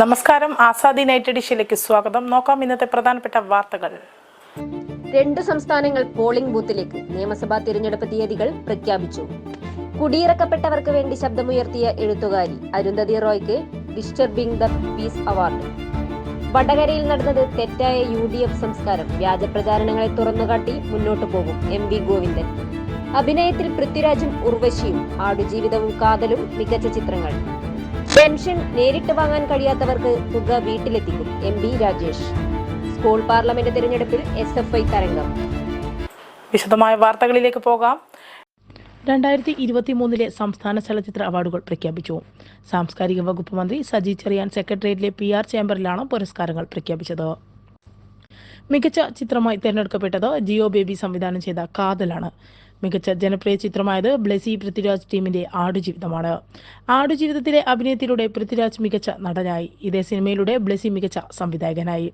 നമസ്കാരം. ആസാദി നൈറ്റ് എഡിഷനിലേക്ക് സ്വാഗതം. നോക്കാം ഇന്നത്തെ പ്രധാനപ്പെട്ട വാർത്തകൾ. രണ്ട് സംസ്ഥാനങ്ങൾ പോളിംഗ് ബൂത്തിലേക്ക്. നിയമസഭാ തിരഞ്ഞെടുപ്പ് തീയതികൾ പ്രഖ്യാപിച്ചു. കുടിയിറക്കപ്പെട്ടവർക്ക് വേണ്ടി ശബ്ദമുയർത്തിയ എഴുത്തുകാരി അരുന്ധതി റോയ്ക്ക് ഡിസ്റ്റർബിംഗ് ദ പീസ് അവാർഡ്. വടകരയിൽ നടന്നത് തെറ്റായ യു ഡി എഫ് സംസ്കാരം. വ്യാജ പ്രചാരണങ്ങളെ തുറന്നുകാട്ടി മുന്നോട്ടു പോകും എം വി ഗോവിന്ദൻ. അഭിനയത്തിൽ പൃഥ്വിരാജും ഉർവശിയും. ആടുജീവിതവും കാതലും മികച്ച ചിത്രങ്ങൾ. പെൻഷൻ നേരിട്ട് വാങ്ങാൻ കഴിയാത്തവർക്ക് തുക വീട്ടിലെത്തിക്കും M B Rajesh. School parliament തിരഞ്ഞെടുപ്പിൽ എസ് എഫ് ഐ തരംഗം. വിശദമായ വാർത്തകളിലേക്ക് പോകാം. രണ്ടായിരത്തി ഇരുപത്തി മൂന്നിലെ സംസ്ഥാന ചലച്ചിത്ര അവാർഡുകൾ പ്രഖ്യാപിച്ചു. സാംസ്കാരിക വകുപ്പ് മന്ത്രി സജി ചെറിയാൻ സെക്രട്ടേറിയറ്റിലെ പി ആർ ചേംബറിലാണ് പുരസ്കാരങ്ങൾ പ്രഖ്യാപിച്ചത്. മികച്ച ചിത്രമായി തിരഞ്ഞെടുക്കപ്പെട്ടത് ജിയോ ബേബി സംവിധാനം ചെയ്ത കാതലാണ്. മികച്ച ജനപ്രിയ ചിത്രമായത് ബ്ലെസി പൃഥ്വിരാജ് ടീമിന്റെ ആടുജീവിതമാണ്. ആടുജീവിതത്തിലെ അഭിനയത്തിലൂടെ പൃഥ്വിരാജ് മികച്ച നടനായി. ഇതേ സിനിമയിലൂടെ ബ്ലെസി മികച്ച സംവിധായകനായി.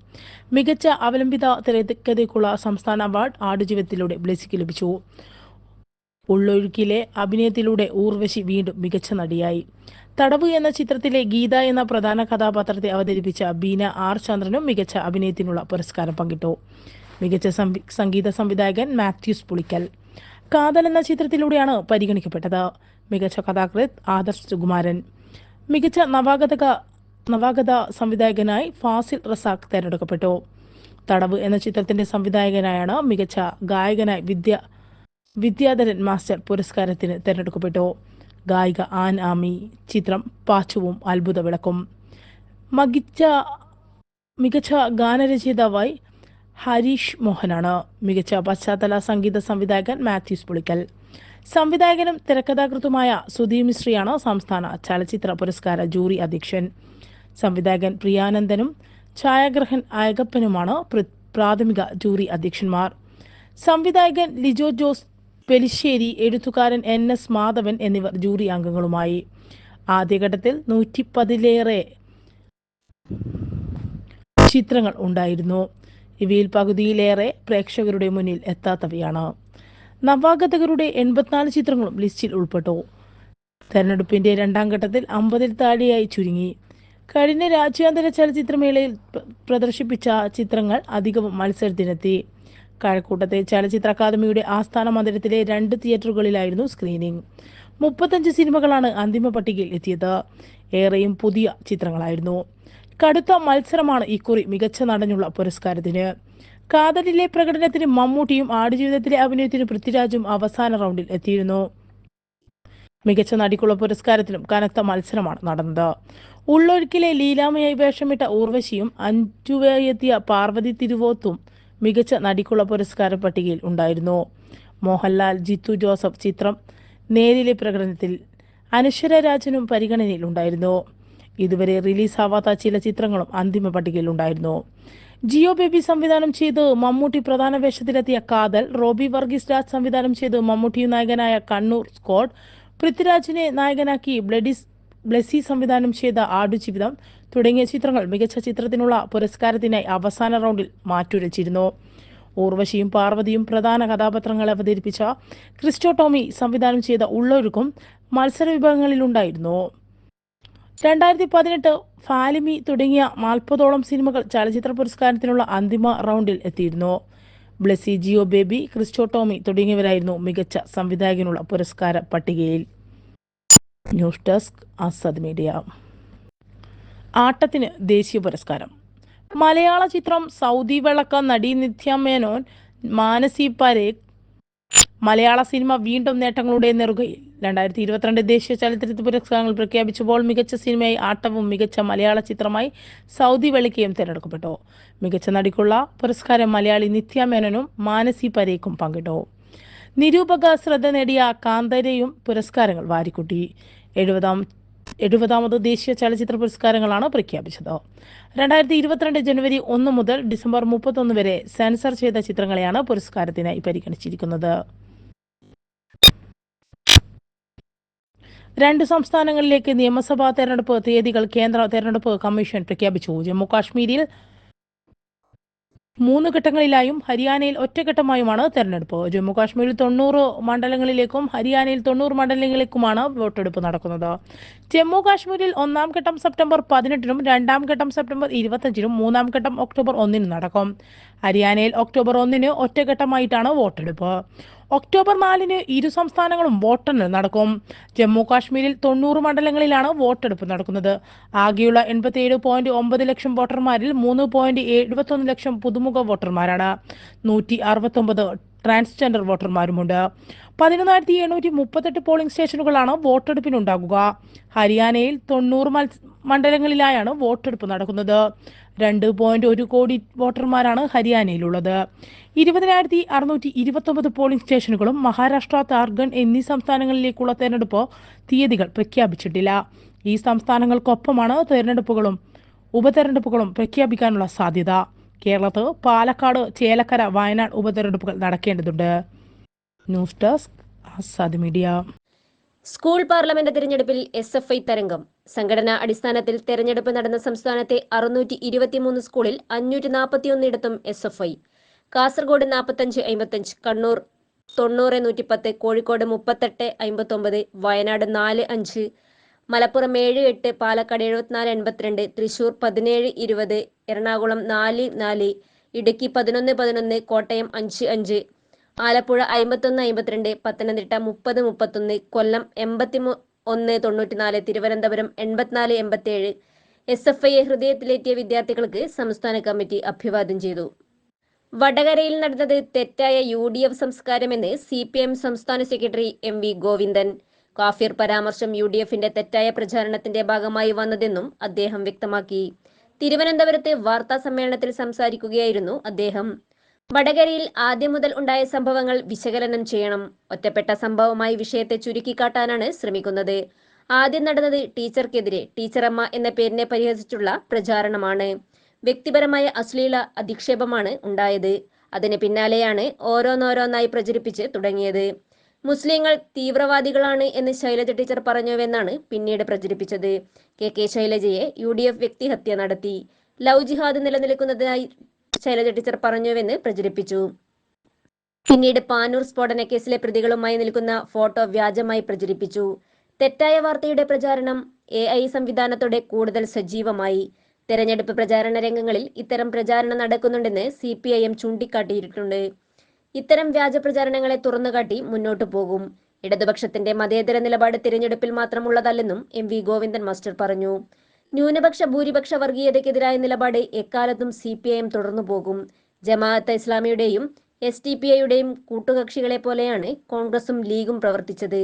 മികച്ച അവലംബിത തിരക്കഥയ്ക്കുള്ള സംസ്ഥാന അവാർഡ് ആടുജീവിതത്തിലൂടെ ബ്ലെസിക്ക് ലഭിച്ചു. ഉള്ളൊഴുക്കിലെ അഭിനയത്തിലൂടെ ഊർവശി വീണ്ടും മികച്ച നടിയായി. തടവ് എന്ന ചിത്രത്തിലെ ഗീത എന്ന പ്രധാന കഥാപാത്രത്തെ അവതരിപ്പിച്ച ബീന ആർ ചന്ദ്രനും മികച്ച അഭിനയത്തിനുള്ള പുരസ്കാരം പങ്കിട്ടു. മികച്ച സംഗീത സംവിധായകൻ മാത്യൂസ് പുളിക്കൽ. കാതൽ എന്ന ചിത്രത്തിലൂടെയാണ് പരിഗണിക്കപ്പെട്ടത്. മികച്ച കഥാകൃത്ത് ആദർശ് സുകുമാരൻ. മികച്ച നവാഗത നവാഗത സംവിധായകനായി ഫാസിൽ റസാഖ് തിരഞ്ഞെടുക്കപ്പെട്ടു. തടവ് എന്ന ചിത്രത്തിന്റെ സംവിധായകനായാണ് മികച്ച ഗായകനായി വിദ്യ വിദ്യാധരൻ മാസ്റ്റർ പുരസ്കാരത്തിന് തിരഞ്ഞെടുക്കപ്പെട്ടു. ഗായിക ആൻ ആമി. ചിത്രം പാച്ചുവും അത്ഭുത വിളക്കും മികച്ച മികച്ച ഗാനരചയിതാവായി ഹരീഷ് മോഹനാണ്. മികച്ച പശ്ചാത്തല സംഗീത സംവിധായകൻ മാത്യൂസ് പുളിക്കൽ. സംവിധായകനും തിരക്കഥാകൃത്തുമായ സുധീ മിശ്രിയാണ് സംസ്ഥാന ചലച്ചിത്ര പുരസ്കാര ജൂറി അധ്യക്ഷൻ. സംവിധായകൻ പ്രിയാനന്ദനും ഛായാഗ്രഹൻ അയകപ്പനുമാണ് പ്രാഥമിക ജൂറി അധ്യക്ഷന്മാർ. സംവിധായകൻ ലിജോ ജോസ് പെലിശ്ശേരി എഴുത്തുകാരൻ എൻ എസ് മാധവൻ എന്നിവർ ജൂറി അംഗങ്ങളുമായി. ആദ്യഘട്ടത്തിൽ നൂറ്റി പതിലേറെ ചിത്രങ്ങൾ ഉണ്ടായിരുന്നു. ഇവയിൽ പകുതിയിലേറെ പ്രേക്ഷകരുടെ മുന്നിൽ എത്താത്തവയാണ്. നവാഗതകരുടെ എൺപത്തിനാല് ചിത്രങ്ങളും ലിസ്റ്റിൽ ഉൾപ്പെട്ടു. തെരഞ്ഞെടുപ്പിന്റെ രണ്ടാം ഘട്ടത്തിൽ അമ്പതിൽ താഴെയായി ചുരുങ്ങി. കഴിഞ്ഞ രാജ്യാന്തര ചലച്ചിത്രമേളയിൽ പ്രദർശിപ്പിച്ച ചിത്രങ്ങൾ അധികവും മത്സരത്തിനെത്തി. കഴക്കൂട്ടത്തെ ചലച്ചിത്ര അക്കാദമിയുടെ ആസ്ഥാന മന്ദിരത്തിലെ രണ്ട് തിയേറ്ററുകളിലായിരുന്നു സ്ക്രീനിംഗ് മുപ്പത്തഞ്ച് സിനിമകളാണ് അന്തിമ പട്ടികയിൽ എത്തിയത്. ഏറെയും പുതിയ ചിത്രങ്ങളായിരുന്നു. കടുത്ത മത്സരമാണ് ഇക്കുറി മികച്ച നടനുള്ള പുരസ്കാരത്തിന്. കാതലിലെ പ്രകടനത്തിന് മമ്മൂട്ടിയും ആടുജീവിതത്തിലെ അഭിനയത്തിന് പൃഥ്വിരാജും അവസാന റൗണ്ടിൽ എത്തിയിരുന്നു. മികച്ച നടിക്കുള്ള പുരസ്കാരത്തിലും കനത്ത മത്സരമാണ് നടന്നത്. ഉള്ളൊഴുക്കിലെ ലീലാമയായി വേഷമിട്ട ഊർവശിയും അഞ്ചുവയെത്തിയ പാർവതി തിരുവോത്തും മികച്ച നടിക്കുള്ള പുരസ്കാര പട്ടികയിൽ ഉണ്ടായിരുന്നു. മോഹൻലാൽ ജിത്തു ജോസഫ് ചിത്രം നേരിലെ പ്രകടനത്തിൽ അനശ്വര രാജനും പരിഗണനയിൽ ഉണ്ടായിരുന്നു. ഇതുവരെ റിലീസാവാത്ത ചില ചിത്രങ്ങളും അന്തിമ പട്ടികയിൽ ഉണ്ടായിരുന്നു ജിയോ ബേബി സംവിധാനം ചെയ്ത് മമ്മൂട്ടി പ്രധാന വേഷത്തിലെത്തിയ കാതൽ റോബി വർഗീസ് രാജ് സംവിധാനം ചെയ്ത് മമ്മൂട്ടി നായകനായ കണ്ണൂർ സ്കോഡ് പൃഥ്വിരാജിനെ നായകനാക്കി ബ്ലഡിസ് ബ്ലെസി സംവിധാനം ചെയ്ത ആടുജീവിതം തുടങ്ങിയ ചിത്രങ്ങൾ മികച്ച ചിത്രത്തിനുള്ള പുരസ്കാരത്തിനായി അവസാന റൗണ്ടിൽ മാറ്റുരച്ചിരുന്നു. ഊർവശിയും പാർവതിയും പ്രധാന കഥാപാത്രങ്ങളെ അവതരിപ്പിച്ച ക്രിസ്റ്റോ ടോമി സംവിധാനം ചെയ്ത ഉള്ളൊരുക്കും മത്സര വിഭാഗങ്ങളിലുണ്ടായിരുന്നു. രണ്ടായിരത്തി പതിനെട്ട് ഫാലിമി തുടങ്ങിയ നാൽപ്പതോളം സിനിമകൾ ചലച്ചിത്ര പുരസ്കാരത്തിനുള്ള അന്തിമ റൗണ്ടിൽ എത്തിയിരുന്നു. ബ്ലെസി ജിയോ ബേബി ക്രിസ്റ്റോ ടോമി തുടങ്ങിയവരായിരുന്നു മികച്ച സംവിധായകനുള്ള പുരസ്കാര പട്ടികയിൽ. News desk Azad media. ആട്ടത്തിന് ദേശീയ പുരസ്കാരം. മലയാള ചിത്രം സൗദി വിളക്ക നടി നിത്യ മേനോൻ മാനസി പരേഖ് മലയാള സിനിമ വീണ്ടും നേട്ടങ്ങളുടെ നെറുകയിൽ. രണ്ടായിരത്തി ഇരുപത്തിരണ്ട് ദേശീയ ചലച്ചിത്ര പുരസ്കാരങ്ങൾ പ്രഖ്യാപിച്ചപ്പോൾ മികച്ച സിനിമയായി ആട്ടവും മികച്ച മലയാള ചിത്രമായി സൗദി വെളിക്കയും തിരഞ്ഞെടുക്കപ്പെട്ടു. മികച്ച നടിക്കുള്ള പുരസ്കാരം മലയാളി നിത്യ മേനനും മാനസി പരേക്കും പങ്കിട്ടു. നിരൂപക ശ്രദ്ധ നേടിയ കാന്തരയും പുരസ്കാരങ്ങൾ വാരിക്കൂട്ടി. എഴുപതാം എഴുപതാമത് ദേശീയ ചലച്ചിത്ര പുരസ്കാരങ്ങളാണ് പ്രഖ്യാപിച്ചത്. രണ്ടായിരത്തി ഇരുപത്തിരണ്ട് ജനുവരി ഒന്ന് മുതൽ ഡിസംബർ മുപ്പത്തൊന്ന് വരെ സെൻസർ ചെയ്ത ചിത്രങ്ങളെയാണ് പുരസ്കാരത്തിനായി പരിഗണിച്ചിരിക്കുന്നത്. രണ്ട് സംസ്ഥാനങ്ങളിലേക്ക് നിയമസഭാ തെരഞ്ഞെടുപ്പ് തീയതികൾ കേന്ദ്ര തെരഞ്ഞെടുപ്പ് കമ്മീഷൻ പ്രഖ്യാപിച്ചു. ജമ്മു കാശ്മീരിൽ മൂന്ന് ഘട്ടങ്ങളിലായും ഹരിയാനയിൽ ഒറ്റഘട്ടമായുമാണ് തെരഞ്ഞെടുപ്പ്. ജമ്മു കാശ്മീരിൽ തൊണ്ണൂറ് മണ്ഡലങ്ങളിലേക്കും ഹരിയാനയിൽ തൊണ്ണൂറ് മണ്ഡലങ്ങളിലേക്കുമാണ് വോട്ടെടുപ്പ് നടക്കുന്നത്. ജമ്മു കാശ്മീരിൽ ഒന്നാം ഘട്ടം സെപ്റ്റംബർ പതിനെട്ടിനും രണ്ടാം ഘട്ടം സെപ്റ്റംബർ ഇരുപത്തഞ്ചിനും മൂന്നാം ഘട്ടം ഒക്ടോബർ ഒന്നിനും നടക്കും. ഹരിയാനയിൽ ഒക്ടോബർ ഒന്നിന് ഒറ്റഘട്ടമായിട്ടാണ് വോട്ടെടുപ്പ്. ഒക്ടോബർ നാലിന് ഇരു സംസ്ഥാനങ്ങളും വോട്ടെണ്ണൽ നടക്കും. ജമ്മു കാശ്മീരിൽ തൊണ്ണൂറ് മണ്ഡലങ്ങളിലാണ് വോട്ടെടുപ്പ് നടക്കുന്നത്. ആകെയുള്ള എൺപത്തിയേഴ് പോയിന്റ് ഒമ്പത് ലക്ഷം വോട്ടർമാരിൽ മൂന്ന് പോയിന്റ് എഴുപത്തൊന്ന് ലക്ഷം പുതുമുഖ വോട്ടർമാരാണ്. നൂറ്റി അറുപത്തൊമ്പത് ട്രാൻസ്ജെൻഡർ വോട്ടർമാരുമുണ്ട്. പതിനൊന്നായിരത്തി എണ്ണൂറ്റി മുപ്പത്തെട്ട് പോളിംഗ് സ്റ്റേഷനുകളാണ് വോട്ടെടുപ്പിനുണ്ടാകുക. ഹരിയാനയിൽ തൊണ്ണൂറ് മണ്ഡലങ്ങളിലായാണ് വോട്ടെടുപ്പ് നടക്കുന്നത്. രണ്ട് പോയിന്റ് ഒരു കോടി വോട്ടർമാരാണ് ഹരിയാനയിലുള്ളത്. ഇരുപതിനായിരത്തി അറുന്നൂറ്റി ഇരുപത്തൊമ്പത് പോളിംഗ് സ്റ്റേഷനുകളും മഹാരാഷ്ട്ര ജാർഖണ്ഡ് എന്നീ സംസ്ഥാനങ്ങളിലേക്കുള്ള തെരഞ്ഞെടുപ്പ് തീയതികൾ പ്രഖ്യാപിച്ചിട്ടില്ല. ഈ സംസ്ഥാനങ്ങൾക്കൊപ്പമാണ് തെരഞ്ഞെടുപ്പുകളും ഉപതെരഞ്ഞെടുപ്പുകളും പ്രഖ്യാപിക്കാനുള്ള സാധ്യത. കേരളത്ത് പാലക്കാട് ചേലക്കര വയനാട് ഉപതെരഞ്ഞെടുപ്പുകൾ നടക്കേണ്ടതുണ്ട്. News desk Azad media. School parliament തിരഞ്ഞെടുപ്പിൽ എസ് എഫ് ഐ തരംഗം. സംഘടനാ അടിസ്ഥാനത്തിൽ തെരഞ്ഞെടുപ്പ് നടന്ന സംസ്ഥാനത്തെ അറുന്നൂറ്റി ഇരുപത്തിമൂന്ന് സ്കൂളിൽ അഞ്ഞൂറ്റി നാൽപ്പത്തിയൊന്നിടത്തും എസ് എഫ് ഐ. കാസർഗോഡ് നാൽപ്പത്തഞ്ച് അമ്പത്തഞ്ച് കണ്ണൂർ തൊണ്ണൂറ് നൂറ്റിപ്പത്ത് കോഴിക്കോട് മുപ്പത്തെട്ട് അമ്പത്തൊമ്പത് വയനാട് നാല് അഞ്ച് മലപ്പുറം ഏഴ് എട്ട് പാലക്കാട് എഴുപത്തിനാല് എൺപത്തിരണ്ട് തൃശൂർ പതിനേഴ് ഇരുപത് എറണാകുളം നാല് നാല് ഇടുക്കി പതിനൊന്ന് പതിനൊന്ന് കോട്ടയം അഞ്ച് അഞ്ച് ആലപ്പുഴ അമ്പത്തൊന്ന് അമ്പത്തിരണ്ട് പത്തനംതിട്ട മുപ്പത് മുപ്പത്തൊന്ന് കൊല്ലം എൺപത്തി ഒന്ന് തൊണ്ണൂറ്റിനാല് തിരുവനന്തപുരം എൺപത്തിനാല് എൺപത്തിയേഴ് എസ് എഫ് ഐയെ ഹൃദയത്തിലേറ്റിയ വിദ്യാർത്ഥികൾക്ക് സംസ്ഥാന കമ്മിറ്റി അഭിവാദ്യം ചെയ്തു. വടകരയിൽ നടന്നത് തെറ്റായ യു ഡി എഫ് സംസ്കാരമെന്ന് സി പി എം സംസ്ഥാന സെക്രട്ടറി എം വി ഗോവിന്ദൻ. കാഫിർ പരാമർശം യു ഡി എഫിന്റെ തെറ്റായ പ്രചാരണത്തിന്റെ ഭാഗമായി വന്നതെന്നും അദ്ദേഹം വ്യക്തമാക്കി. തിരുവനന്തപുരത്ത് വാർത്താ സമ്മേളനത്തിൽ സംസാരിക്കുകയായിരുന്നു അദ്ദേഹം. വടകരയിൽ ആദ്യം മുതൽ ഉണ്ടായ സംഭവങ്ങൾ വിശകലനം ചെയ്യണം. ഒറ്റപ്പെട്ട സംഭവമായി വിഷയത്തെ ചുരുക്കിക്കാട്ടാനാണ് ശ്രമിക്കുന്നത്. ആദ്യം നടന്നത് ടീച്ചർക്കെതിരെ ടീച്ചറമ്മ എന്ന പേരിനെ പരിഹസിച്ചുള്ള പ്രചാരണമാണ്. വ്യക്തിപരമായ അശ്ലീല അധിക്ഷേപമാണ് ഉണ്ടായത്. അതിന് പിന്നാലെയാണ് ഓരോന്നോരോന്നായി പ്രചരിപ്പിച്ച് തുടങ്ങിയത്. മുസ്ലിങ്ങൾ തീവ്രവാദികളാണ് എന്ന് ശൈലജ ടീച്ചർ പറഞ്ഞുവെന്നാണ് പിന്നീട് പ്രചരിപ്പിച്ചത്. കെ കെ ശൈലജയെ യു ഡി എഫ് വ്യക്തിഹത്യ നടത്തി. ലവ് ജിഹാദ് നിലനിൽക്കുന്നതായി ശൈലജ ടീച്ചർ പറഞ്ഞുവെന്ന് പ്രചരിപ്പിച്ചു. പിന്നീട് പാനൂർ സ്ഫോടന കേസിലെ പ്രതികളുമായി നിൽക്കുന്ന ഫോട്ടോ വ്യാജമായി പ്രചരിപ്പിച്ചു. തെറ്റായ വാർത്തയുടെ പ്രചാരണം എ ഐ സംവിധാനത്തോടെ കൂടുതൽ സജീവമായി. തെരഞ്ഞെടുപ്പ് പ്രചാരണ രംഗങ്ങളിൽ ഇത്തരം പ്രചാരണം നടക്കുന്നുണ്ടെന്ന് സി പി ഐ എം ചൂണ്ടിക്കാട്ടിയിട്ടുണ്ട്. ഇത്തരം വ്യാജ പ്രചാരണങ്ങളെ തുറന്നുകാട്ടി മുന്നോട്ടു പോകും. ഇടതുപക്ഷത്തിന്റെ മതേതര നിലപാട് തിരഞ്ഞെടുപ്പിൽ മാത്രമുള്ളതല്ലെന്നും എം വി ഗോവിന്ദൻ മാസ്റ്റർ പറഞ്ഞു. ന്യൂനപക്ഷ ഭൂരിപക്ഷ വർഗീയതയ്ക്കെതിരായ നിലപാട് എക്കാലത്തും സി പി ഐ എം തുടർന്നു പോകും. ജമാഅത്ത് ഇസ്ലാമിയുടെയും എസ് ടി പി ഐയുടെയും കൂട്ടുകക്ഷികളെ പോലെയാണ് കോൺഗ്രസും ലീഗും പ്രവർത്തിച്ചത്.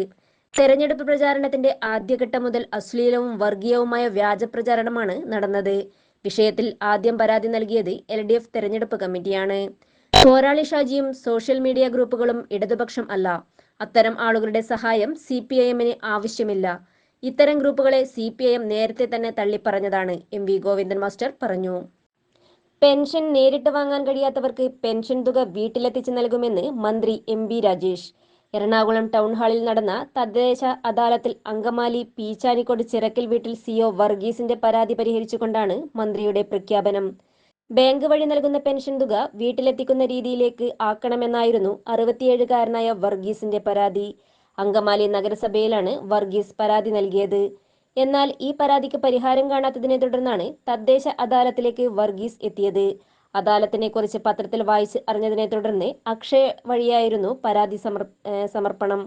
തെരഞ്ഞെടുപ്പ് പ്രചാരണത്തിന്റെ ആദ്യഘട്ടം മുതൽ അശ്ലീലവും വർഗീയവുമായ വ്യാജ പ്രചാരണമാണ് നടന്നത്. വിഷയത്തിൽ ആദ്യം പരാതി നൽകിയത് എൽ ഡി എഫ് തെരഞ്ഞെടുപ്പ് കമ്മിറ്റിയാണ്. പോരാളി ഷാജിയും സോഷ്യൽ മീഡിയ ഗ്രൂപ്പുകളും ഇടതുപക്ഷം അല്ല. അത്തരം ആളുകളുടെ സഹായം സി പി ഐ എമ്മിന് ആവശ്യമില്ല. ഇത്തരം ഗ്രൂപ്പുകളെ സി പി ഐ എം നേരത്തെ തന്നെ തള്ളിപ്പറഞ്ഞതാണ് എം വി ഗോവിന്ദൻ മാസ്റ്റർ പറഞ്ഞു. പെൻഷൻ നേരിട്ട് വാങ്ങാൻ കഴിയാത്തവർക്ക് പെൻഷൻ തുക വീട്ടിലെത്തിച്ച് നൽകുമെന്ന് മന്ത്രി M B Rajesh. Ernakulam town ഹാളിൽ നടന്ന തദ്ദേശ അദാലത്തിൽ അങ്കമാലി പീച്ചാനിക്കോട് ചിറക്കൽ വീട്ടിൽ സിഒ വർഗീസിന്റെ പരാതി പരിഹരിച്ചുകൊണ്ടാണ് മന്ത്രിയുടെ പ്രഖ്യാപനം. ബാങ്ക് വഴി നൽകുന്ന പെൻഷൻ തുക വീട്ടിലെത്തിക്കുന്ന രീതിയിലേക്ക് ആക്കണമെന്നായിരുന്നു അറുപത്തിയേഴുകാരനായ വർഗീസിന്റെ പരാതി. അങ്കമാലി നഗരസഭയിലാണ് വർഗീസ് പരാതി നൽകിയത്. എന്നാൽ ഈ പരാതിക്ക് പരിഹാരം കാണാത്തതിനെ തുടർന്നാണ് തദ്ദേശ അദാലത്തിലേക്ക് വർഗീസ് എത്തിയത്. അദാലത്തിനെ കുറിച്ച് പത്രത്തിൽ വായിച്ച് അറിഞ്ഞതിനെ തുടർന്ന് അക്ഷയ വഴിയായിരുന്നു പരാതി സമർ സമർപ്പണം.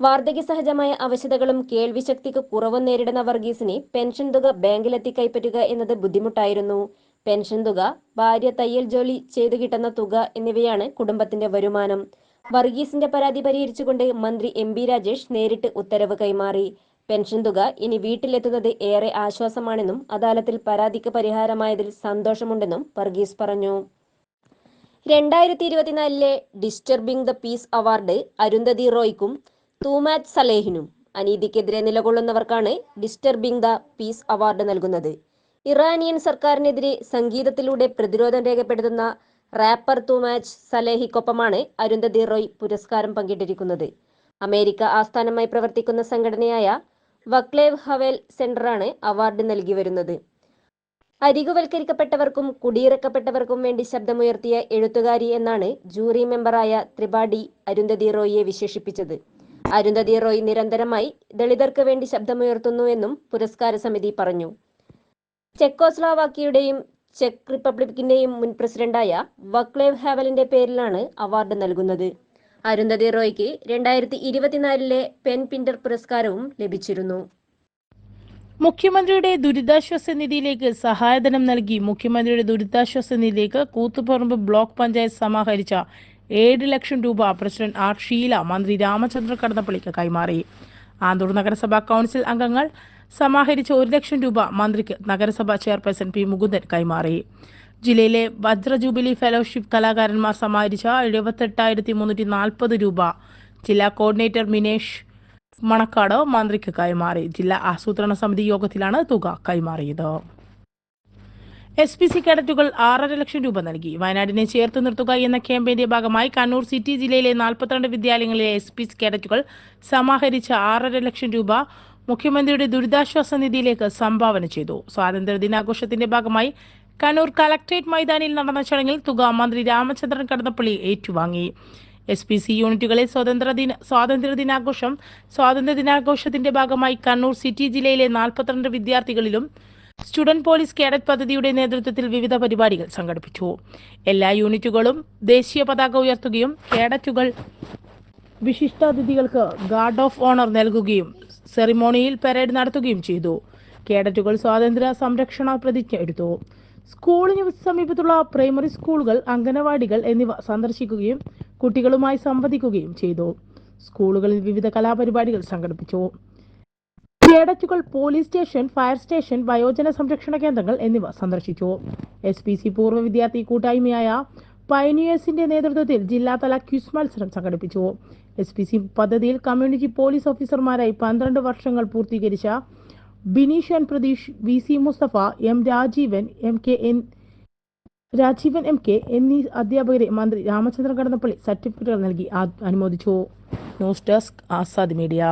വാർദ്ധക്യ സഹജമായ അവശതകളും കേൾവിശക്തിക്ക് കുറവും നേരിടുന്ന വർഗീസിന് പെൻഷൻ തുക ബാങ്കിലെത്തി കൈപ്പറ്റുക എന്നത് ബുദ്ധിമുട്ടായിരുന്നു. പെൻഷൻ തുക ഭാര്യ തയ്യൽ ജോലി ചെയ്തു കിട്ടുന്ന തുക എന്നിവയാണ് കുടുംബത്തിന്റെ വരുമാനം. വർഗീസിന്റെ പരാതി പരിഹരിച്ചുകൊണ്ട് മന്ത്രി എം ബി രാജേഷ് നേരിട്ട് ഉത്തരവ് കൈമാറി. പെൻഷൻ തുക ഇനി വീട്ടിലെത്തുന്നത് ഏറെ ആശ്വാസമാണെന്നും അദാലത്തിൽ പരാതിക്ക് പരിഹാരമായതിൽ സന്തോഷമുണ്ടെന്നും വർഗീസ് പറഞ്ഞു. രണ്ടായിരത്തി ഇരുപത്തിനാലിലെ disturbing the peace award Arundhati റോയ്ക്കും Toomaj സലേഹിനും അനീതിക്കെതിരെ നിലകൊള്ളുന്നവർക്കാണ് ഡിസ്റ്റർബിംഗ് ദ പീസ് അവാർഡ് നൽകുന്നത്. ഇറാനിയൻ സർക്കാരിനെതിരെ സംഗീതത്തിലൂടെ പ്രതിരോധം രേഖപ്പെടുത്തുന്ന റാപ്പർ തുമാച്ച് സലേഹിക്കൊപ്പമാണ് അരുന്ധതി റോയ് പുരസ്കാരം പങ്കിട്ടിരിക്കുന്നത്. അമേരിക്ക ആസ്ഥാനമായി പ്രവർത്തിക്കുന്ന സംഘടനയായ വക്ലേവ് ഹവേൽ സെന്ററാണ് അവാർഡ് നൽകി വരുന്നത്. അരികുവൽക്കരിക്കപ്പെട്ടവർക്കും കുടിയിറക്കപ്പെട്ടവർക്കും വേണ്ടി ശബ്ദമുയർത്തിയ എഴുത്തുകാരി എന്നാണ് ജൂറി മെമ്പറായ ത്രിപാഠി അരുന്ധതി റോയിയെ വിശേഷിപ്പിച്ചത്. അരുന്ധതി റോയ് നിരന്തരമായി ദളിതർക്ക് വേണ്ടി ശബ്ദമുയർത്തുന്നുവെന്നും പുരസ്കാര സമിതി പറഞ്ഞു. ചെക്കോസ്ലോവാക്കിയുടെയും ചെക്ക് റിപ്പബ്ലിക്കിന്റെയും മുൻ പ്രസിഡന്റായ വക്ലേവ് ഹാവലിന്റെ പേരിലാണ് അവാർഡ് നൽകുന്നത്. അരുന്ധതി റോയ്ക്ക് രണ്ടായിരത്തി ഇരുപത്തിനാലിലെ പെൻ പിന്റർ പുരസ്കാരവും ലഭിച്ചിരുന്നു. മുഖ്യമന്ത്രിയുടെ ദുരിതാശ്വാസ നിധിയിലേക്ക് സഹായധനം നൽകി മുഖ്യമന്ത്രിയുടെ ദുരിതാശ്വാസ നിധിയിലേക്ക് കൂത്തുപറമ്പ് ബ്ലോക്ക് പഞ്ചായത്ത് സമാഹരിച്ച ഏഴ് ലക്ഷം രൂപ പ്രസിഡന്റ് ആർ ഷീല മന്ത്രി രാമചന്ദ്ര കടന്നപ്പള്ളിക്ക് കൈമാറി. ആന്തൂർ നഗരസഭാ കൗൺസിൽ അംഗങ്ങൾ സമാഹരിച്ച ഒരു ലക്ഷം രൂപ മന്ത്രിക്ക് നഗരസഭാ ചെയർപേഴ്സൺ പി മുകുന്ദൻ കൈമാറി. ജില്ലയിലെ വജ്ര ജൂബിലി ഫെലോഷിപ്പ് കലാകാരന്മാർ സമാഹരിച്ച എഴുപത്തെട്ടായിരത്തി മുന്നൂറ്റി നാൽപ്പത് രൂപ ജില്ലാ കോർഡിനേറ്റർ മിനേഷ് മണക്കാട് മന്ത്രിക്ക് കൈമാറി. ജില്ലാ ആസൂത്രണ സമിതി യോഗത്തിലാണ് തുക കൈമാറിയത്. എസ് പി സി കേഡറ്റുകൾ ആറര ലക്ഷം രൂപ നൽകി. വയനാടിനെ ചേർത്ത് നിർത്തുക എന്ന ക്യാമ്പയിന്റെ ഭാഗമായി കണ്ണൂർ സിറ്റി ജില്ലയിലെ നാൽപ്പത്തിരണ്ട് വിദ്യാലയങ്ങളിലെ എസ് പി സി കേഡറ്റുകൾ സമാഹരിച്ച ആറര ലക്ഷം രൂപ മുഖ്യമന്ത്രിയുടെ ദുരിതാശ്വാസ നിധിയിലേക്ക് സംഭാവന ചെയ്തു. സ്വാതന്ത്ര്യ ദിനാഘോഷത്തിന്റെ ഭാഗമായി കണ്ണൂർ കലക്ട്രേറ്റ് മൈതാനിയിൽ നടന്ന ചടങ്ങിൽ തുക മന്ത്രി രാമചന്ദ്രൻ കടന്നപ്പള്ളി ഏറ്റുവാങ്ങി. എസ് പി സി യൂണിറ്റുകളെ സ്വതന്ത്ര ദിന സ്വാതന്ത്ര്യ ദിനാഘോഷം സ്വാതന്ത്ര്യ ദിനാഘോഷത്തിന്റെ ഭാഗമായി കണ്ണൂർ സിറ്റി ജില്ലയിലെ നാൽപ്പത്തിരണ്ട് വിദ്യാർത്ഥികളിലും സ്റ്റുഡന്റ് പോലീസ് കേഡറ്റ് പദ്ധതിയുടെ നേതൃത്വത്തിൽ വിവിധ പരിപാടികൾ സംഘടിപ്പിച്ചു. എല്ലാ യൂണിറ്റുകളും ദേശീയ പതാക ഉയർത്തുകയും കേഡറ്റുകൾ വിശിഷ്ടാതിഥികൾക്ക് ഗാർഡ് ഓഫ് ഓണർ നൽകുകയും സെറിമോണിയിൽ പരേഡ് നടത്തുകയും ചെയ്തു. കേഡറ്റുകൾ സ്വാതന്ത്ര്യ സംരക്ഷണ പ്രതിജ്ഞ എടുത്തു. സ്കൂളിന് സമീപത്തുള്ള പ്രൈമറി സ്കൂളുകൾ അംഗനവാടികൾ എന്നിവ സന്ദർശിക്കുകയും കുട്ടികളുമായി സംവദിക്കുകയും ചെയ്തു. സ്കൂളുകളിൽ വിവിധ കലാപരിപാടികൾ സംഘടിപ്പിച്ചു. കേഡറ്റുകൾ പോലീസ് സ്റ്റേഷൻ ഫയർ സ്റ്റേഷൻ വയോജന സംരക്ഷണ കേന്ദ്രങ്ങൾ എന്നിവ സന്ദർശിച്ചു. എസ് പി സി പൂർവ വിദ്യാർത്ഥി കൂട്ടായ്മയായ പൈനിയേഴ്സിന്റെ നേതൃത്വത്തിൽ ജില്ലാതല ക്വിസ് മത്സരം സംഘടിപ്പിച്ചു. എസ് പി സി പദ്ധതിയിൽ കമ്മ്യൂണിറ്റി പോലീസ് ഓഫീസർമാരായി പന്ത്രണ്ട് വർഷങ്ങൾ പൂർത്തീകരിച്ച Bineesh N Pratheesh V C Mustafa M Rajeevan M K N Rajeevan M K എന്നീ അധ്യാപകരെ മന്ത്രി രാമചന്ദ്രൻ കടന്നപ്പള്ളി സർട്ടിഫിക്കറ്റുകൾ നൽകി അനുമോദിച്ചു. News desk Azad media.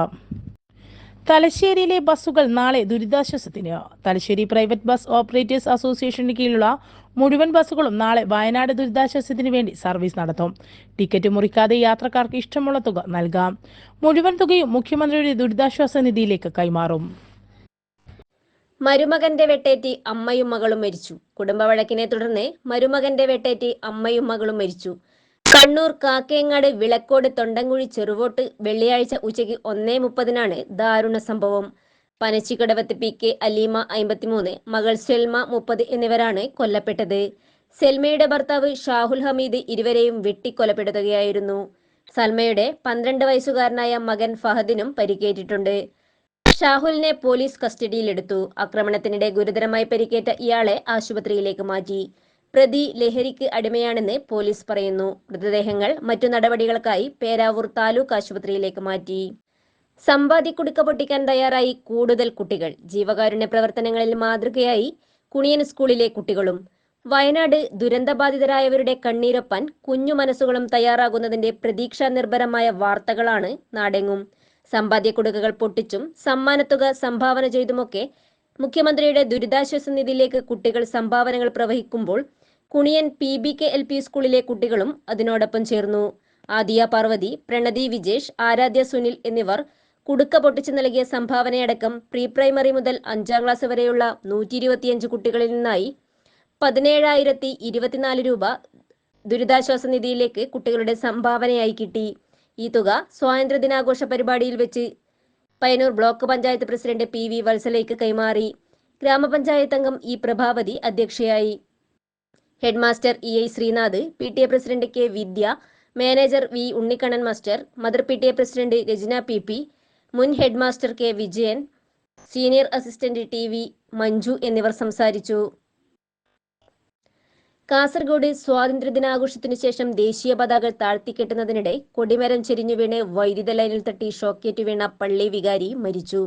തലശ്ശേരിയിലെ ബസ്സുകൾ നാളെ ദുരിതാശ്വാസത്തിന്. തലശ്ശേരി പ്രൈവറ്റ് ബസ് ഓപ്പറേറ്റേഴ്സ് അസോസിയേഷന് കീഴിലുള്ള മുഴുവൻ ബസ്സുകളും നാളെ വയനാട് ദുരിതാശ്വാസത്തിന് വേണ്ടി സർവീസ് നടത്തും. ടിക്കറ്റ് മുറിക്കാതെ യാത്രക്കാർക്ക് ഇഷ്ടമുള്ള തുക നൽകാം. മുഴുവൻ തുകയും മുഖ്യമന്ത്രിയുടെ ദുരിതാശ്വാസ നിധിയിലേക്ക് കൈമാറും. മരുമകന്റെ വെട്ടേറ്റി അമ്മയും മകളും മരിച്ചു. കുടുംബവഴക്കിനെ തുടർന്ന് മരുമകന്റെ വെട്ടേറ്റി അമ്മയും മകളും മരിച്ചു. കണ്ണൂർ കാക്കേങ്ങാട് വിളക്കോട് തൊണ്ടൻകുഴി ചെറുവോട്ട് വെള്ളിയാഴ്ച ഉച്ചയ്ക്ക് ഒന്നേ മുപ്പതിനാണ് ദാരുണ സംഭവം. പനച്ചിക്കടവത്ത് പി കെ അലീമ അമ്പത്തിമൂന്ന് മകൾ സെൽമ മുപ്പത് എന്നിവരാണ് കൊല്ലപ്പെട്ടത്. സെൽമയുടെ ഭർത്താവ് ഷാഹുൽ ഹമീദ് ഇരുവരെയും വെട്ടിക്കൊലപ്പെടുത്തുകയായിരുന്നു. സൽമയുടെ പന്ത്രണ്ട് വയസ്സുകാരനായ മകൻ ഫഹദിനും പരിക്കേറ്റിട്ടുണ്ട്. ഷാഹുലിനെ പോലീസ് കസ്റ്റഡിയിലെടുത്തു. ആക്രമണത്തിനിടെ ഗുരുതരമായി പരിക്കേറ്റ ഇയാളെ ആശുപത്രിയിലേക്ക് മാറ്റി. പ്രതി ലഹരിക്ക് അടിമയാണെന്ന് പോലീസ് പറയുന്നു. മൃതദേഹങ്ങൾ മറ്റു നടപടികൾക്കായി പേരാവൂർ താലൂക്ക് ആശുപത്രിയിലേക്ക് മാറ്റി. സമ്പാദ്യക്കുടുക്ക പൊട്ടിക്കാൻ തയ്യാറായി കൂടുതൽ കുട്ടികൾ. ജീവകാരുണ്യ പ്രവർത്തനങ്ങളിൽ മാതൃകയായി കുണിയൻ സ്കൂളിലെ കുട്ടികളും. വയനാട് ദുരന്തബാധിതരായവരുടെ കണ്ണീരൊപ്പാൻ കുഞ്ഞു മനസ്സുകളും തയ്യാറാകുന്നതിന്റെ പ്രതീക്ഷാ നിർഭരമായ വാർത്തകളാണ് നാടെങ്ങും. സമ്പാദ്യക്കുടുക്കകൾ പൊട്ടിച്ചും സമ്മാനത്തുക സംഭാവന ചെയ്തുമൊക്കെ മുഖ്യമന്ത്രിയുടെ ദുരിതാശ്വാസ നിധിയിലേക്ക് കുട്ടികൾ സംഭാവനകൾ പ്രവഹിക്കുമ്പോൾ Kuniyan P B K L P സ്കൂളിലെ കുട്ടികളും അതിനോടൊപ്പം ചേർന്നു. ആദിയ പാർവതി പ്രണതി വിജേഷ് ആരാധ്യ സുനിൽ എന്നിവർ കുടുക്ക പൊട്ടിച്ചു നൽകിയ സംഭാവനയടക്കം പ്രീ പ്രൈമറി മുതൽ അഞ്ചാം ക്ലാസ് വരെയുള്ള നൂറ്റി ഇരുപത്തിയഞ്ച് കുട്ടികളിൽ നിന്നായി പതിനേഴായിരത്തി ഇരുപത്തിനാല് രൂപ ദുരിതാശ്വാസ നിധിയിലേക്ക് കുട്ടികളുടെ സംഭാവനയായി കിട്ടി. ഈ തുക സ്വാതന്ത്ര്യ ദിനാഘോഷ പരിപാടിയിൽ വെച്ച് Payyanur block panchayat president P V വത്സലയ്ക്ക് കൈമാറി. ഗ്രാമപഞ്ചായത്ത് അംഗം ഇ പ്രഭാവതി അധ്യക്ഷയായി. Headmaster E I Sreenath P T A president K Vidya manager V Unnikannan master mother P T A president Rajana P P മുൻ headmaster K Vijayan senior assistant T V Manju എന്നിവർ സംസാരിച്ചു. കാസർഗോഡ് സ്വാതന്ത്ര്യ ദിനാഘോഷത്തിനു ശേഷം ദേശീയ പതാകൾ താഴ്ത്തിക്കെട്ടുന്നതിനിടെ കൊടിമരം ചെരിഞ്ഞു വീണ് വൈദ്യുത ലൈനിൽ തട്ടി ഷോക്കേറ്റ് വീണ പള്ളി വികാരി മരിച്ചു.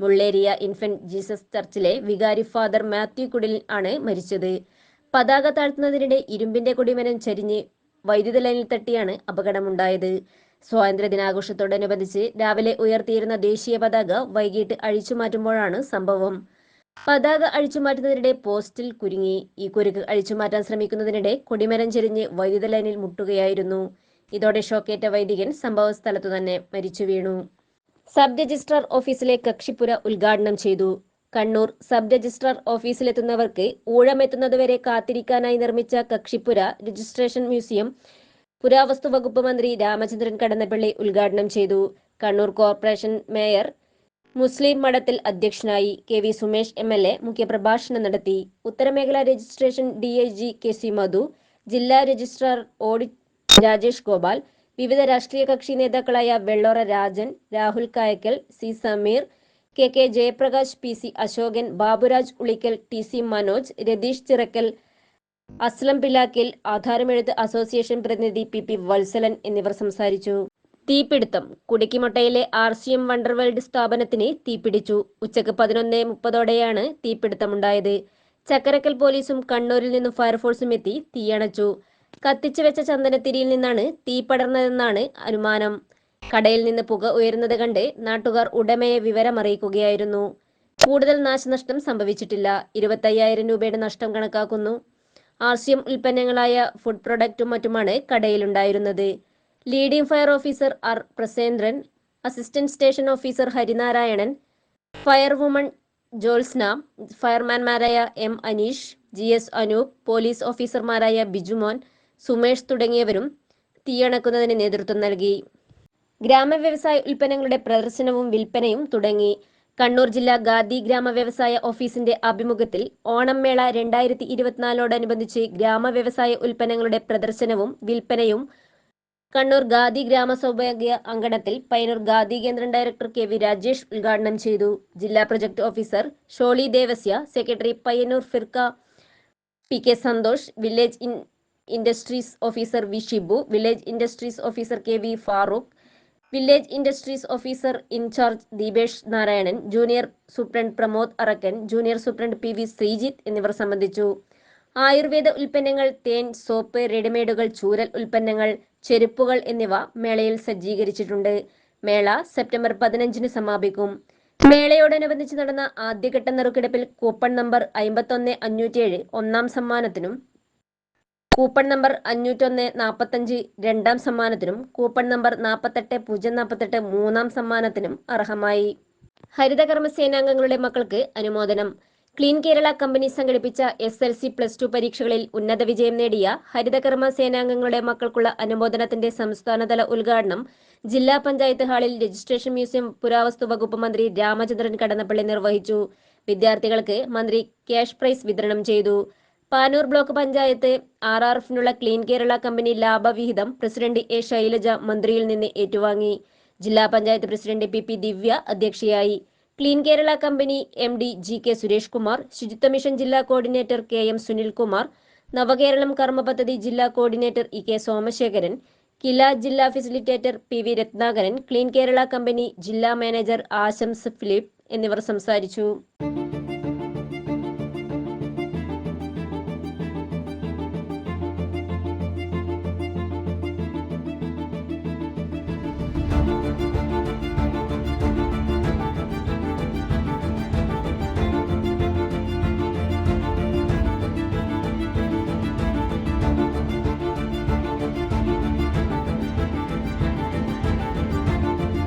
മുള്ളേരിയ ഇൻഫന്റ് ജീസസ് ചർച്ചിലെ വികാരി ഫാദർ മാത്യു കുടിൽ ആണ് മരിച്ചത്. പതാക താഴ്ത്തുന്നതിനിടെ ഇരുമ്പിന്റെ കൊടിമരം ചരിഞ്ഞ് വൈദ്യുത ലൈനിൽ തട്ടിയാണ് അപകടമുണ്ടായത്. സ്വാതന്ത്ര്യ ദിനാഘോഷത്തോടനുബന്ധിച്ച് രാവിലെ ഉയർത്തിയിരുന്ന ദേശീയ പതാക വൈകിട്ട് അഴിച്ചുമാറ്റുമ്പോഴാണ് സംഭവം. പതാക അഴിച്ചുമാറ്റുന്നതിനിടെ പോസ്റ്റിൽ കുരുങ്ങി. ഈ കുരുക്ക് അഴിച്ചുമാറ്റാൻ ശ്രമിക്കുന്നതിനിടെ കൊടിമരം ചെരിഞ്ഞ് വൈദ്യുത ലൈനിൽ മുട്ടുകയായിരുന്നു. ഇതോടെ ഷോക്കേറ്റ വൈദികൻ സംഭവ സ്ഥലത്തു തന്നെ മരിച്ചു വീണു. സബ് രജിസ്ട്രാർ ഓഫീസിലെ കക്ഷിപ്പുര ഉദ്ഘാടനം ചെയ്തു. കണ്ണൂർ സബ് രജിസ്ട്രാർ ഓഫീസിലെത്തുന്നവർക്ക് ഊഴമെത്തുന്നതുവരെ കാത്തിരിക്കാനായി നിർമ്മിച്ച കക്ഷിപ്പുര രജിസ്ട്രേഷൻ മ്യൂസിയം പുരാവസ്തു വകുപ്പ് മന്ത്രി രാമചന്ദ്രൻ കടന്നപ്പള്ളി ഉദ്ഘാടനം ചെയ്തു. കണ്ണൂർ കോർപ്പറേഷൻ മേയർ മുസ്ലിം മഠത്തിൽ അധ്യക്ഷനായി K V Sumesh M L A മുഖ്യപ്രഭാഷണം നടത്തി. ഉത്തരമേഖല registration D I G K C Madhu ജില്ലാ രജിസ്ട്രാർ ഓഡിറ്റ് രാജേഷ് ഗോപാൽ വിവിധ രാഷ്ട്രീയ കക്ഷി നേതാക്കളായ Vellora Rajan Rahul Kayakkal C Sameer K K Jayaprakash P C Ashokan Baburaj Ulikkal T C Manoj Ratheesh Chirakkal Aslam Pilakkil ആധാരമെഴുത്ത് association പ്രതിനിധി P P Valsalan എന്നിവർ സംസാരിച്ചു. തീപിടുത്തം. കുടിക്കിമൊട്ടയിലെ R C M wonder world സ്ഥാപനത്തിന് തീപിടിച്ചു. ഉച്ചയ്ക്ക് പതിനൊന്ന് മുപ്പതോടെയാണ് തീപിടുത്തമുണ്ടായത്. ചക്കരക്കൽ പോലീസും കണ്ണൂരിൽ നിന്നും ഫയർഫോഴ്സും എത്തി തീയണച്ചു. കത്തിച്ചു വെച്ച ചന്ദനത്തിരിയിൽ നിന്നാണ് തീ പടർന്നതെന്നാണ് അനുമാനം. കടയിൽ നിന്ന് പുക ഉയരുന്നത് കണ്ട് നാട്ടുകാർ ഉടമയെ വിവരമറിയിക്കുകയായിരുന്നു. കൂടുതൽ നാശനഷ്ടം സംഭവിച്ചിട്ടില്ല. ഇരുപത്തയ്യായിരം രൂപയുടെ നഷ്ടം കണക്കാക്കുന്നു. ആർസിയം ഉൽപ്പന്നങ്ങളായ ഫുഡ് പ്രൊഡക്റ്റും മറ്റുമാണ് കടയിലുണ്ടായിരുന്നത്. Leading fire officer R Prasendran assistant station officer Harinarayanan fire woman Jolsna ഫയർമാൻമാരായ M Aneesh G S Anoop police ഓഫീസർമാരായ ബിജുമോൻ സുമേഷ് തുടങ്ങിയവരും തീയണക്കുന്നതിന് നേതൃത്വം നൽകി. ഗ്രാമവ്യവസായ ഉൽപ്പന്നങ്ങളുടെ പ്രദർശനവും വിൽപ്പനയും തുടങ്ങി. കണ്ണൂർ ജില്ലാ ഖാദി ഗ്രാമ വ്യവസായ ഓഫീസിന്റെ ആഭിമുഖ്യത്തിൽ ഓണം മേള രണ്ടായിരത്തി ഇരുപത്തിനാലോടനുബന്ധിച്ച് ഗ്രാമ വ്യവസായ ഉൽപ്പന്നങ്ങളുടെ പ്രദർശനവും വിൽപ്പനയും കണ്ണൂർ ഖാദി ഗ്രാമ സൗഭാഗ്യ അങ്കണത്തിൽ പയ്യന്നൂർ ഖാദി കേന്ദ്രം ഡയറക്ടർ കെ വി രാജേഷ് ഉദ്ഘാടനം ചെയ്തു. ജില്ലാ project officer Sholy Devasya secretary Payyanur ഫിർക്ക P K Santhosh village in industries officer V Shibu village industries officer K V Farooq village industries officer in charge Deepesh Narayanan junior superintendent Pramod Arakkan junior superintendent P V Sreejith എന്നിവർ സംബന്ധിച്ചു. ആയുർവേദ ഉൽപ്പന്നങ്ങൾ തേൻ soap റെഡിമെയ്ഡുകൾ ചൂരൽ ഉൽപ്പന്നങ്ങൾ ചെരുപ്പുകൾ എന്നിവ മേളയിൽ സജ്ജീകരിച്ചിട്ടുണ്ട്. മേള സെപ്റ്റംബർ പതിനഞ്ചിന് സമാപിക്കും. മേളയോടനുബന്ധിച്ച് നടന്ന ആദ്യഘട്ട നറുക്കെടുപ്പിൽ കൂപ്പൺ നമ്പർ അമ്പത്തൊന്ന് അഞ്ഞൂറ്റിയേഴ് ഒന്നാം സമ്മാനത്തിനും കൂപ്പൺ നമ്പർ അഞ്ഞൂറ്റൊന്ന് നാൽപ്പത്തഞ്ച് രണ്ടാം സമ്മാനത്തിനും കൂപ്പൺ നമ്പർ നാൽപ്പത്തെട്ട് പൂജ്യം നാൽപ്പത്തെട്ട് മൂന്നാം സമ്മാനത്തിനും അർഹമായി. ഹരിത കർമ്മസേനാംഗങ്ങളുടെ മക്കൾക്ക് അനുമോദനം. ക്ലീൻ കേരള കമ്പനി സംഘടിപ്പിച്ച S L C plus two പരീക്ഷകളിൽ ഉന്നത വിജയം നേടിയ ഹരിതകർമ്മ സേനാംഗങ്ങളുടെ മക്കൾക്കുള്ള അനുമോദനത്തിന്റെ സംസ്ഥാനതല ഉദ്ഘാടനം ജില്ലാ പഞ്ചായത്ത് ഹാളിൽ രജിസ്ട്രേഷൻ മ്യൂസിയം പുരാവസ്തു വകുപ്പ് മന്ത്രി രാമചന്ദ്രൻ കടന്നപ്പള്ളി നിർവഹിച്ചു. വിദ്യാർത്ഥികൾക്ക് മന്ത്രി ക്യാഷ് പ്രൈസ് വിതരണം ചെയ്തു. Panoor block panchayat R R എഫിനുള്ള clean Kerala company ലാഭവിഹിതം പ്രസിഡന്റ് എ ശൈലജ മന്ത്രിയിൽ നിന്ന് ഏറ്റുവാങ്ങി. ജില്ലാ panchayat president P P Divya അധ്യക്ഷയായി. Clean Kerala company M D G K Suresh Kumar ശുചിത്വ മിഷൻ ജില്ലാ coordinator K M Sunilkumar Navakeralam കർമ്മ പദ്ധതി ജില്ലാ coordinator E K Somasekharan KILA ജില്ലാ facilitator P V Ratnakaran clean Kerala company ജില്ലാ manager Ashams Philip എന്നിവർ സംസാരിച്ചു.